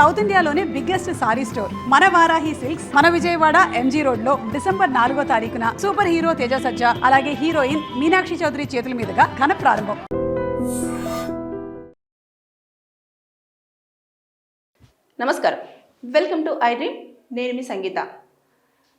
South ఇండియాలోనే biggest sorry store. మన Varahi silks మన విజయవాడ ఎంజీ రోడ్లో డిసెంబర్ నాలుగో తారీఖున సూపర్ హీరో తేజ సజ్జా అలాగే హీరోయిన్ మీనాక్షి చౌదరి చేతుల మీదుగా ఘన ప్రారంభం. నమస్కారం. Welcome to I dream. నేను మీ సంగీత.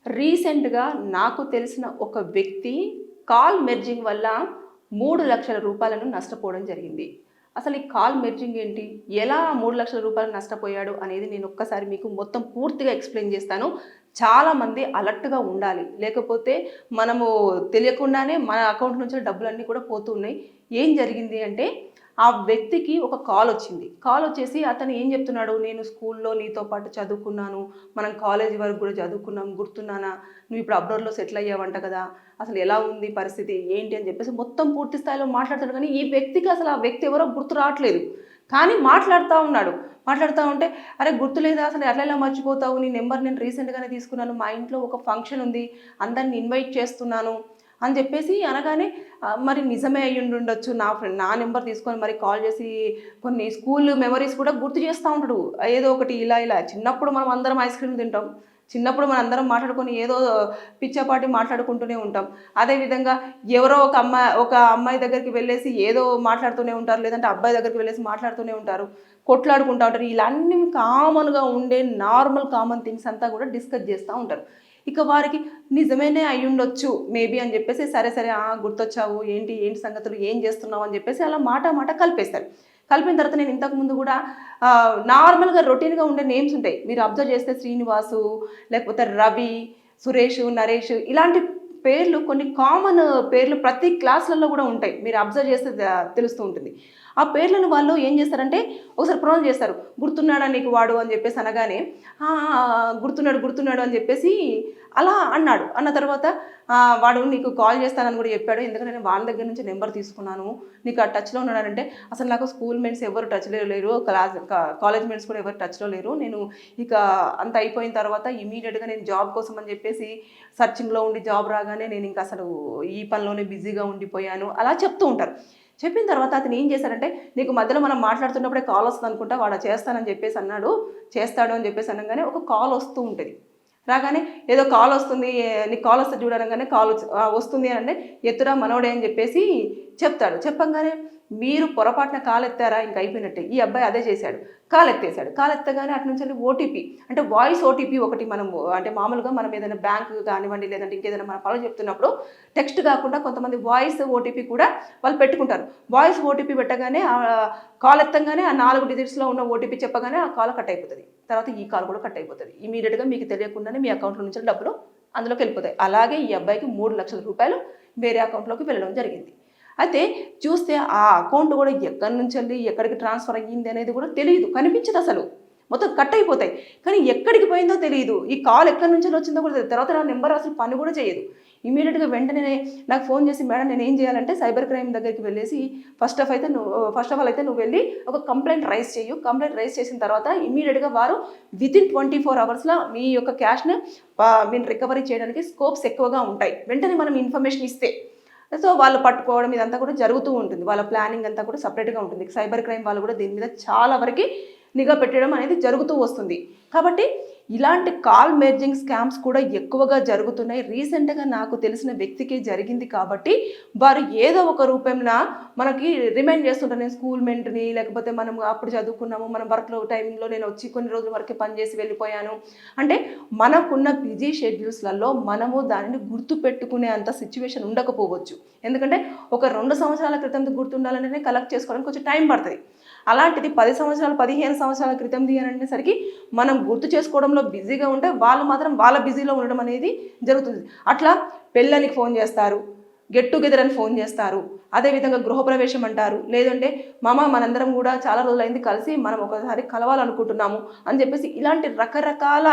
రీసెంట్గా నాకు తెలిసిన ఒక వ్యక్తి కాల్ మెర్జింగ్ వల్ల మూడు లక్షల రూపాయలను నష్టపోవడం జరిగింది. అసలు ఈ కాల్ మెర్జింగ్ ఏంటి? ఎలా మూడు లక్షల రూపాయలు నష్టపోయాడు అనేది నేను ఒక్కసారి మీకు మొత్తం పూర్తిగా ఎక్స్ప్లెయిన్ చేస్తాను. చాలామంది అలర్ట్గా ఉండాలి. లేకపోతే మనము తెలియకుండానే మన అకౌంట్ నుంచి డబ్బులన్నీ కూడా పోతున్నాయి ఏం జరిగింది అంటే ఆ వ్యక్తికి ఒక కాల్ వచ్చింది. కాల్ వచ్చేసి అతను ఏం చెప్తున్నాడు? నేను స్కూల్లో నీతో పాటు చదువుకున్నాను. మనం కాలేజీ వరకు కూడా చదువుకున్నాం. గుర్తున్నానా? నువ్వు ఇప్పుడు అబ్రోడ్లో సెటిల్ అయ్యావంట కదా. అసలు ఎలా ఉంది పరిస్థితి? ఏంటి? అని చెప్పేసి మొత్తం పూర్తి స్థాయిలో మాట్లాడుతాడు. కానీ ఈ వ్యక్తికి అసలు ఆ వ్యక్తి ఎవరో గుర్తు రావట్లేదు. కానీ మాట్లాడుతూ ఉన్నాడు. మాట్లాడుతూ ఉంటే అరే గుర్తులేదా? అసలు ఎట్లా ఎలా మర్చిపోతావు? నీ నెంబర్ నేను రీసెంట్గానే తీసుకున్నాను. మా ఇంట్లో ఒక ఫంక్షన్ ఉంది. అందరిని ఇన్వైట్ చేస్తున్నాను. అని చెప్పేసి అనగానే మరి నిజమే అయ్యి ఉండొచ్చు నా ఫ్రెండ్ నా నెంబర్ తీసుకొని మరి కాల్ చేసి కొన్ని స్కూల్ మెమరీస్ కూడా గుర్తు చేస్తూ ఉంటాడు. ఏదో ఒకటి ఇలా ఇలా. చిన్నప్పుడు మనం అందరం ఐస్ క్రీమ్ తింటాం. చిన్నప్పుడు మనం అందరం మాట్లాడుకొని ఏదో పిచ్చపాటి మాట్లాడుకుంటూనే ఉంటాం. అదేవిధంగా ఎవరో ఒక అమ్మాయి ఒక అమ్మాయి దగ్గరికి వెళ్ళేసి ఏదో మాట్లాడుతూనే ఉంటారు. లేదంటే అబ్బాయి దగ్గరికి వెళ్ళేసి మాట్లాడుతూనే ఉంటారు. కొట్లాడుకుంటూ ఉంటారు. ఇలా అన్ని కామన్గా ఉండే నార్మల్ కామన్ థింగ్స్ అంతా కూడా డిస్కస్ చేస్తూ ఉంటారు. ఇక వారికి నిజమేనే అయి ఉండొచ్చు మేబీ అని చెప్పేసి సరే సరే గుర్తొచ్చావు ఏంటి ఏంటి సంగతులు ఏం చేస్తున్నావు అని చెప్పేసి అలా మాట మాట కలిపేస్తారు. కలిపిన తర్వాత నేను ఇంతకుముందు కూడా నార్మల్గా రొటీన్గా ఉండే నేమ్స్ ఉంటాయి. మీరు అబ్జర్వ్ చేస్తే శ్రీనివాసు లేకపోతే రవి సురేష్ నరేష్ ఇలాంటి పేర్లు కొన్ని కామన్ పేర్లు ప్రతి క్లాసులలో కూడా ఉంటాయి. మీరు అబ్జర్వ్ చేస్తే తెలుస్తూ ఉంటుంది. ఆ పేర్లను వాళ్ళు ఏం చేస్తారంటే ఒకసారి ప్రొనౌన్స్ చేస్తారు. గుర్తున్నాడా నీకు వాడు? అని చెప్పేసి అనగానే గుర్తున్నాడు గుర్తున్నాడు అని చెప్పేసి అలా అన్నాడు. అన్న తర్వాత వాడు నీకు కాల్ చేస్తానని కూడా చెప్పాడు. ఎందుకంటే నేను వాళ్ళ దగ్గర నుంచి నెంబర్ తీసుకున్నాను. నీకు ఆ టచ్లో ఉన్నాడంటే అసలు నాకు స్కూల్ మేట్స్ ఎవరు టచ్లో లేరు. క్లాస్ కాలేజ్ మేట్స్ కూడా ఎవరు టచ్లో లేరు. నేను ఇక అంత అయిపోయిన తర్వాత ఇమీడియట్గా నేను జాబ్ కోసం అని చెప్పేసి సర్చింగ్లో ఉండి జాబ్ రాగానే నేను ఇంకా అసలు ఈ పనిలోనే బిజీగా ఉండిపోయాను. అలా చెప్తూ ఉంటారు. చెప్పిన తర్వాత అతను ఏం చేశారంటే నీకు మధ్యలో మనం మాట్లాడుతున్నప్పుడే కాల్ వస్తుంది అనుకుంటా వాడు చేస్తానని చెప్పేసి అన్నాడు చేస్తాడు అని చెప్పేసి అనగానే ఒక కాల్ వస్తూ ఉంటుంది. రాగానే ఏదో కాల్ వస్తుంది నీకు కాల్ వస్తుంది చూడగానే కాల్ వస్తుంది అని అంటే ఎత్తురా మనోడే అని చెప్పేసి చెప్తాడు. చెప్పంగానే మీరు పొరపాటున కాల్ ఎత్తారా ఇంక అయిపోయినట్టే. ఈ అబ్బాయి అదే చేశాడు. కాలెత్తేశాడు. కాలెత్తగానే ఎత్తగానే అటు నుంచి ఓటీపీ అంటే వాయిస్ ఓటీపీ ఒకటి మనం అంటే మామూలుగా మనం ఏదైనా బ్యాంక్ కానివ్వండి లేదంటే ఇంకేదైనా మన పనులు చెప్తున్నప్పుడు టెక్స్ట్ కాకుండా కొంతమంది వాయిస్ ఓటీపీ కూడా వాళ్ళు పెట్టుకుంటారు. వాయిస్ ఓటీపీ పెట్టగానే కాల్ ఎత్తగానే ఆ నాలుగు డిజిట్స్లో ఉన్న ఓటీపీ చెప్పగానే ఆ కాల్ కట్ అయిపోతుంది. తర్వాత ఈ కాల్ కూడా కట్ అయిపోతుంది. ఇమీడియట్గా మీకు తెలియకుండానే మీ అకౌంట్లో నుంచి డబ్బులు అందులోకి వెళ్ళిపోతాయి. అలాగే ఈ అబ్బాయికి మూడు లక్షల రూపాయలు వేరే అకౌంట్లోకి వెళ్ళడం జరిగింది. అయితే చూస్తే ఆ అకౌంట్ కూడా ఎక్కడి నుంచి వెళ్ళి ఎక్కడికి ట్రాన్స్ఫర్ అయ్యింది అనేది కూడా తెలియదు కనిపించదు అసలు. మొత్తం కట్ అయిపోతాయి. కానీ ఎక్కడికి పోయిందో తెలియదు. ఈ కాల్ ఎక్కడి నుంచి వచ్చిందో కూడా తెలియదు. తర్వాత నా నెంబర్ అసలు పని కూడా చేయదు. ఇమీడియట్గా వెంటనే నాకు ఫోన్ చేసి మేడం నేను ఏం చేయాలంటే సైబర్ క్రైమ్ దగ్గరికి వెళ్ళేసి ఫస్ట్ ఆఫ్ అయితే నువ్వు ఫస్ట్ ఆఫ్ ఆల్ అయితే నువ్వు వెళ్ళి ఒక కంప్లైంట్ రైజ్ చేయు కంప్లైంట్ రైజ్ చేసిన తర్వాత ఇమీడియట్గా వారు విత్ ఇన్ ట్వంటీ ఫోర్ అవర్స్లో మీ యొక్క క్యాష్ను మీరు రికవరీ చేయడానికి స్కోప్స్ ఎక్కువగా ఉంటాయి. వెంటనే మనం ఇన్ఫర్మేషన్ ఇస్తే సో వాళ్ళు పట్టుకోవడం ఇదంతా కూడా జరుగుతూ ఉంటుంది. వాళ్ళ ప్లానింగ్ అంతా కూడా సపరేట్గా ఉంటుంది. సైబర్ క్రైమ్ వాళ్ళు కూడా దీని మీద చాలా వరకు నిఘా పెట్టడం అనేది జరుగుతూ వస్తుంది. కాబట్టి ఇలాంటి కాల్ మెర్జింగ్ స్కామ్స్ కూడా ఎక్కువగా జరుగుతున్నాయి. రీసెంట్గా నాకు తెలిసిన వ్యక్తికి జరిగింది కాబట్టి వారు ఏదో ఒక రూపంలో మనకి రిమైండ్ చేస్తుంటారు. నేను స్కూల్ మెంట్ని లేకపోతే మనం అప్పుడు చదువుకున్నాము మనం వర్క్లో టైంలో నేను వచ్చి కొన్ని రోజుల వరకే పనిచేసి వెళ్ళిపోయాను. అంటే మనకున్న బిజీ షెడ్యూల్స్లలో మనము దానిని గుర్తు పెట్టుకునే అంత సిచ్యువేషన్ ఉండకపోవచ్చు. ఎందుకంటే ఒక రెండు సంవత్సరాల క్రితం గుర్తుండాలంటేనే కలెక్ట్ చేసుకోవడానికి కొంచెం టైం పడుతుంది. అలాంటిది పది సంవత్సరాలు పదిహేను సంవత్సరాల క్రితం అనేసరికి మనం గుర్తు చేసుకోవడంలో బిజీగా ఉంటే వాళ్ళు మాత్రం వాళ్ళ బిజీలో ఉండడం అనేది జరుగుతుంది. అట్లా పెళ్ళనికి ఫోన్ చేస్తారు గెట్ టుగెదర్ అని ఫోన్ చేస్తారు అదేవిధంగా గృహప్రవేశం అంటారు. లేదంటే మామ మనందరం కూడా చాలా రోజులైంది కలిసి మనం ఒకసారి కలవాలనుకుంటున్నాము అని చెప్పేసి ఇలాంటి రకరకాల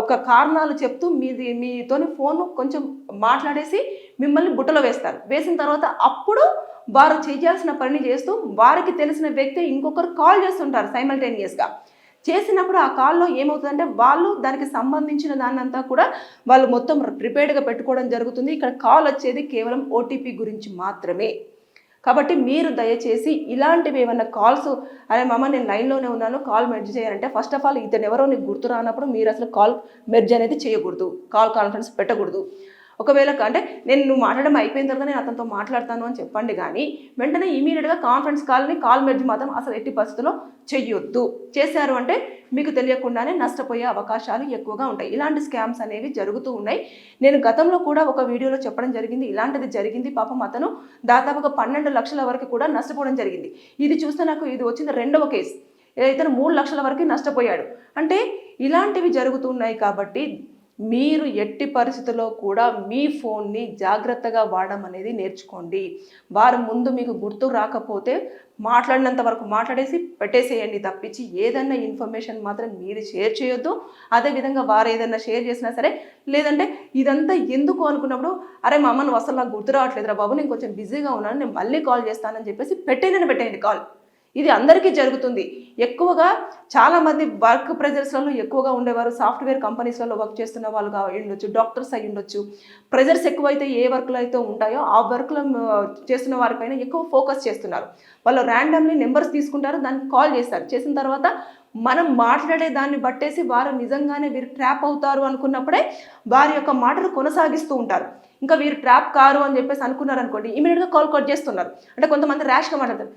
ఒక కారణాలు చెప్తూ మీది మీతోని ఫోన్ కొంచెం మాట్లాడేసి మిమ్మల్ని బుట్టలో వేస్తారు. వేసిన తర్వాత అప్పుడు వారు చేయాల్సిన పని చేస్తూ వారికి తెలిసిన వ్యక్తి ఇంకొకరు కాల్ చేస్తుంటారు సైమల్టేనియస్గా చేసినప్పుడు ఆ కాల్లో ఏమవుతుందంటే వాళ్ళు దానికి సంబంధించిన దాన్నంతా కూడా వాళ్ళు మొత్తం ప్రిపేర్డ్గా పెట్టుకోవడం జరుగుతుంది. ఇక్కడ కాల్ వచ్చేది కేవలం ఓటీపీ గురించి మాత్రమే. కాబట్టి మీరు దయచేసి ఇలాంటివి ఏమైనా కాల్స్ అరే మామ నేను లైన్లోనే ఉన్నాను కాల్ మెర్జ్ చేయాలంటే ఫస్ట్ ఆఫ్ ఆల్ ఇతను ఎవరో నీకు గుర్తు రానప్పుడు మీరు అసలు కాల్ మెర్జ్ అనేది చేయకూడదు. కాల్ కాన్ఫరెన్స్ పెట్టకూడదు. ఒకవేళ అంటే నేను నువ్వు మాట్లాడడం అయిపోయిన తర్వాత నేను అతనితో మాట్లాడతాను అని చెప్పండి కానీ వెంటనే ఇమీడియట్గా కాన్ఫరెన్స్ కాల్ని కాల్ మెర్జ్ మాత్రం అసలు ఎట్టి పరిస్థితుల్లో చెయ్యొద్దు. చేశారు అంటే మీకు తెలియకుండానే నష్టపోయే అవకాశాలు ఎక్కువగా ఉంటాయి. ఇలాంటి స్కామ్స్ అనేవి జరుగుతూ ఉన్నాయి. నేను గతంలో కూడా ఒక వీడియోలో చెప్పడం జరిగింది. ఇలాంటిది జరిగింది. పాపం అతను దాదాపుగా పన్నెండు లక్షల వరకు కూడా నష్టపోవడం జరిగింది. ఇది చూస్తే నాకు ఇది వచ్చింది రెండవ కేసు. ఇతను మూడు లక్షల వరకు నష్టపోయాడు. అంటే ఇలాంటివి జరుగుతున్నాయి కాబట్టి మీరు ఎట్టి పరిస్థితుల్లో కూడా మీ ఫోన్ని జాగ్రత్తగా వాడడం అనేది నేర్చుకోండి. వారు ముందు మీకు గుర్తు రాకపోతే మాట్లాడినంత వరకు మాట్లాడేసి పెట్టేసేయండి తప్పించి ఏదన్నా ఇన్ఫర్మేషన్ మాత్రం మీరు షేర్ చేయొద్దు. అదేవిధంగా వారు ఏదైనా షేర్ చేసినా సరే లేదంటే ఇదంతా ఎందుకు అనుకున్నప్పుడు అరే మా అమ్మ నువ్వు అసలు నాకు గుర్తు రావట్లేదురా బాబు నేను కొంచెం బిజీగా ఉన్నాను నేను మళ్ళీ కాల్ చేస్తానని చెప్పేసి పెట్టేనని పెట్టేయండి కాల్. ఇది అందరికీ జరుగుతుంది. ఎక్కువగా చాలామంది వర్క్ ప్రెజర్స్లలో ఎక్కువగా ఉండేవారు. సాఫ్ట్వేర్ కంపెనీస్లలో వర్క్ చేస్తున్న వాళ్ళు ఉండొచ్చు డాక్టర్స్ అయి ఉండొచ్చు. ప్రెజర్స్ ఎక్కువైతే ఏ వర్క్లు అయితే ఉంటాయో ఆ వర్క్లో చేస్తున్న వారిపైన ఎక్కువ ఫోకస్ చేస్తున్నారు. వాళ్ళు ర్యాండమ్లీ నెంబర్స్ తీసుకుంటారు దానికి కాల్ చేస్తారు. చేసిన తర్వాత మనం మాట్లాడే దాన్ని బట్టేసి వారు నిజంగానే వీరు ట్రాప్ అవుతారు అనుకున్నప్పుడే వారి యొక్క మాటలు కొనసాగిస్తూ ఉంటారు. ఇంకా వీరు ట్రాప్ కారు అని చెప్పేసి అనుకున్నారు అనుకోండి ఇమీడియట్గా కాల్ కట్ చేస్తున్నారు. అంటే కొంతమంది ర్యాష్గా మాట్లాడతారు.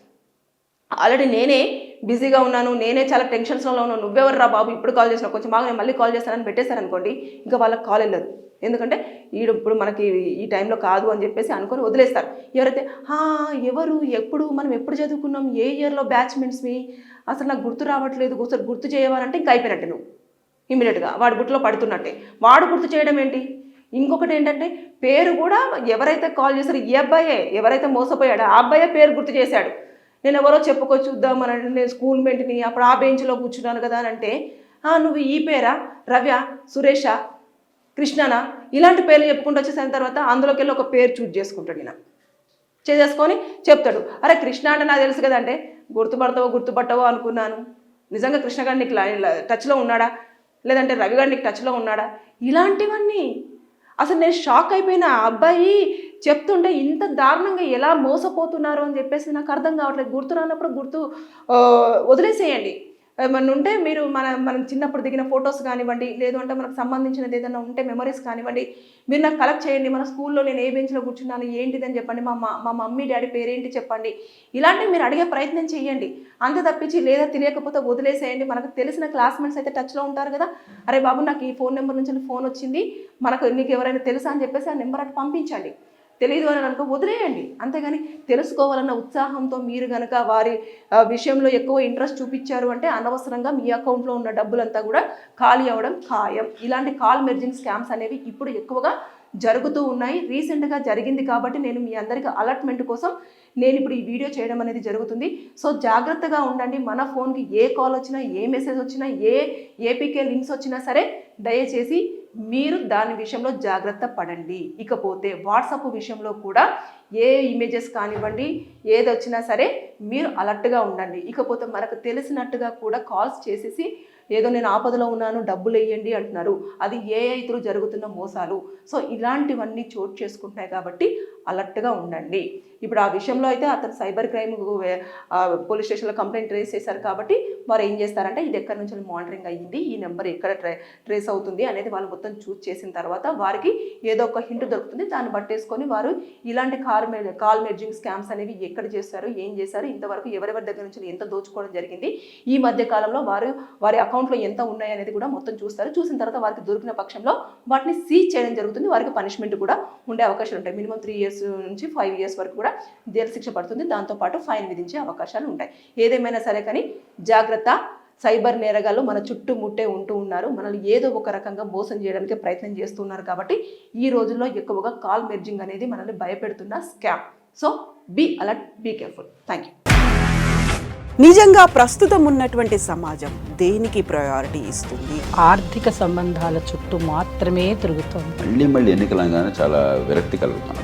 ఆల్రెడీ నేనే బిజీగా ఉన్నాను నేనే చాలా టెన్షన్స్లో ఉన్నాను. నువ్వెవరు రా బాబు? ఇప్పుడు కాల్ చేసినా కొంచెం బాగా నేను మళ్ళీ కాల్ చేస్తానని పెట్టేశారనుకోండి ఇంకా వాళ్ళకి కాల్ వెళ్ళదు. ఎందుకంటే ఈడు ఇప్పుడు మనకి ఈ టైంలో కాదు అని చెప్పేసి అనుకొని వదిలేస్తారు. ఎవరైతే "హా, ఎవరు? ఎప్పుడు? మనం ఎప్పుడు చదువుకున్నాం? ఏ ఇయర్లో బ్యాచ్మెంట్స్వి? అసలు నాకు గుర్తు రావట్లేదు. ఒకసారి గుర్తు చేయవాలంటే ఇంకా అయిపోయినట్టు నువ్వు. ఇమీడియట్గా వాడు గుర్తులో పడుతున్నట్టే. వాడు గుర్తు చేయడం ఏంటి? ఇంకొకటి ఏంటంటే పేరు కూడా ఎవరైతే కాల్ చేశారో ఈ అబ్బాయే ఎవరైతే మోసపోయాడో ఆ అబ్బాయే పేరు గుర్తు చేశాడు. నేను ఎవరో చెప్పుకో చూద్దాం అని అంటే నేను స్కూల్ మేట్ని అప్పుడు ఆ బెంచ్లో కూర్చున్నాను కదా అని అంటే నువ్వు ఈ పేరా? రవ్య సురేష కృష్ణనా? ఇలాంటి పేర్లు చెప్పుకుంటూ వచ్చేసిన తర్వాత అందులోకి వెళ్ళి ఒక పేరు చూజ్ చేసుకుంటాడు నేను చేసేసుకొని చెప్తాడు అరే కృష్ణ అంటే నాకు తెలుసు కదంటే గుర్తుపడతావో గుర్తుపట్టవో అనుకున్నాను. నిజంగా కృష్ణ గారు నీకు టచ్లో ఉన్నాడా? లేదంటే రవి గారు నీకు టచ్లో ఉన్నాడా? ఇలాంటివన్నీ. అసలు నేను షాక్ అయిపోయిన అబ్బాయి చెప్తుంటే ఇంత దారుణంగా ఎలా మోసపోతున్నారు అని చెప్పేసి నాకు అర్థం కావట్లేదు. గుర్తు రానప్పుడు గుర్తు వదిలేసేయండి. ఏమన్నా ఉంటే మీరు మన మనం చిన్నప్పుడు దిగిన ఫొటోస్ కానివ్వండి లేదు అంటే మనకు సంబంధించినది ఏదైనా ఉంటే మెమరీస్ కానివ్వండి మీరు నాకు కలెక్ట్ చేయండి. మన స్కూల్లో నేను ఏ బెంచ్లో కూర్చున్నాను ఏంటిదని చెప్పండి. మా మా మమ్మీ డాడీ పేరేంటి చెప్పండి. ఇలాంటివి మీరు అడిగే ప్రయత్నం చేయండి అంత తప్పించి లేదా తెలియకపోతే వదిలేసేయండి. మనకు తెలిసిన క్లాస్మేట్స్ అయితే టచ్లో ఉంటారు కదా. అరే బాబు నాకు ఈ ఫోన్ నెంబర్ నుంచి ఫోన్ వచ్చింది. మనకు నీకు ఎవరైనా తెలుసా అని చెప్పేసి ఆ నెంబర్ అటు పంపించండి. తెలియదు అని అనుకో వదిలేయండి. అంతేగాని తెలుసుకోవాలన్న ఉత్సాహంతో మీరు కనుక వారి విషయంలో ఎక్కువ ఇంట్రెస్ట్ చూపించారు అంటే అనవసరంగా మీ అకౌంట్లో ఉన్న డబ్బులంతా కూడా ఖాళీ అవ్వడం ఖాయం. ఇలాంటి కాల్ మెర్జింగ్ స్కామ్స్ అనేవి ఇప్పుడు ఎక్కువగా జరుగుతూ ఉన్నాయి. రీసెంట్గా జరిగింది కాబట్టి నేను మీ అందరికీ అలర్ట్మెంట్ కోసం నేను ఇప్పుడు ఈ వీడియో చేయడం అనేది జరుగుతుంది. సో జాగ్రత్తగా ఉండండి. మన ఫోన్కి ఏ కాల్ వచ్చినా ఏ మెసేజ్ వచ్చినా ఏ ఏపీకే లింక్స్ వచ్చినా సరే దయచేసి మీరు దాని విషయంలో జాగ్రత్త పడండి. ఇకపోతే వాట్సాప్ విషయంలో కూడా ఏ ఇమేజెస్ కానివ్వండి ఏది వచ్చినా సరే మీరు అలర్ట్గా ఉండండి. ఇకపోతే మనకు తెలిసినట్టుగా కూడా కాల్స్ చేసేసి ఏదో నేను ఆపదలో ఉన్నాను డబ్బులు వేయండి అంటున్నారు. అది ఏ త్రూ జరుగుతున్న మోసాలు. సో ఇలాంటివన్నీ చోటు చేసుకుంటున్నాయి కాబట్టి అలర్ట్గా ఉండండి. ఇప్పుడు ఆ విషయంలో అయితే అతను సైబర్ క్రైమ్ పోలీస్ స్టేషన్లో కంప్లైంట్ ట్రేస్ చేశారు కాబట్టి వారు ఏం చేస్తారంటే ఇది ఎక్కడి నుంచి మానిటరింగ్ అయ్యింది ఈ నెంబర్ ఎక్కడ ట్రే ట్రేస్ అవుతుంది అనేది వాళ్ళు మొత్తం చూస్ చేసిన తర్వాత వారికి ఏదో ఒక హింట్ దొరుకుతుంది. దాన్ని బట్టేసుకొని వారు ఇలాంటి కాల్ మే కాల్ మెర్జింగ్ స్కామ్స్ అనేవి ఎక్కడ చేస్తారు ఏం చేశారు ఇంతవరకు ఎవరెవరి దగ్గర నుంచి ఎంత దోచుకోవడం జరిగింది ఈ మధ్య కాలంలో వారు వారి అకౌంట్లో ఎంత ఉన్నాయి అనేది కూడా మొత్తం చూస్తారు. చూసిన తర్వాత వారికి దొరికిన పక్షంలో వాటిని సీజ్ చేయడం జరుగుతుంది. వారికి పనిష్మెంట్ కూడా ఉండే అవకాశాలు ఉంటాయి. మినిమం త్రీ ఇయర్స్ నుంచి ఫైవ్ ఇయర్స్ వరకు కూడా జైలు శిక్ష పడుతుంది. దాంతోపాటు ఫైన్ విధించే అవకాశాలు ఉంటాయి. ఏదేమైనా సరే కానీ జాగ్రత్త సైబర్ నేరగాళ్ళు మన చుట్టుముట్టే ఉంటూ ఉన్నారు. మనల్ని ఏదో ఒక రకంగా మోసం చేయడానికి ప్రయత్నం చేస్తున్నారు కాబట్టి ఈ రోజుల్లో ఎక్కువగా కాల్ మెర్జింగ్ అనేది మనల్ని భయపెడుతున్న scam so be alert be careful thank you నిజంగా ప్రస్తుతం ఉన్నటువంటి సమాజం దేనికి ప్రయారిటీ ఇస్తుంది? ఆర్థిక సంబంధాల చుట్టూ మాత్రమే తిరుగుతోంది. మళ్ళీ మళ్ళీ ఎన్నికలంగానే చాలా విరక్తి కలుగుతాను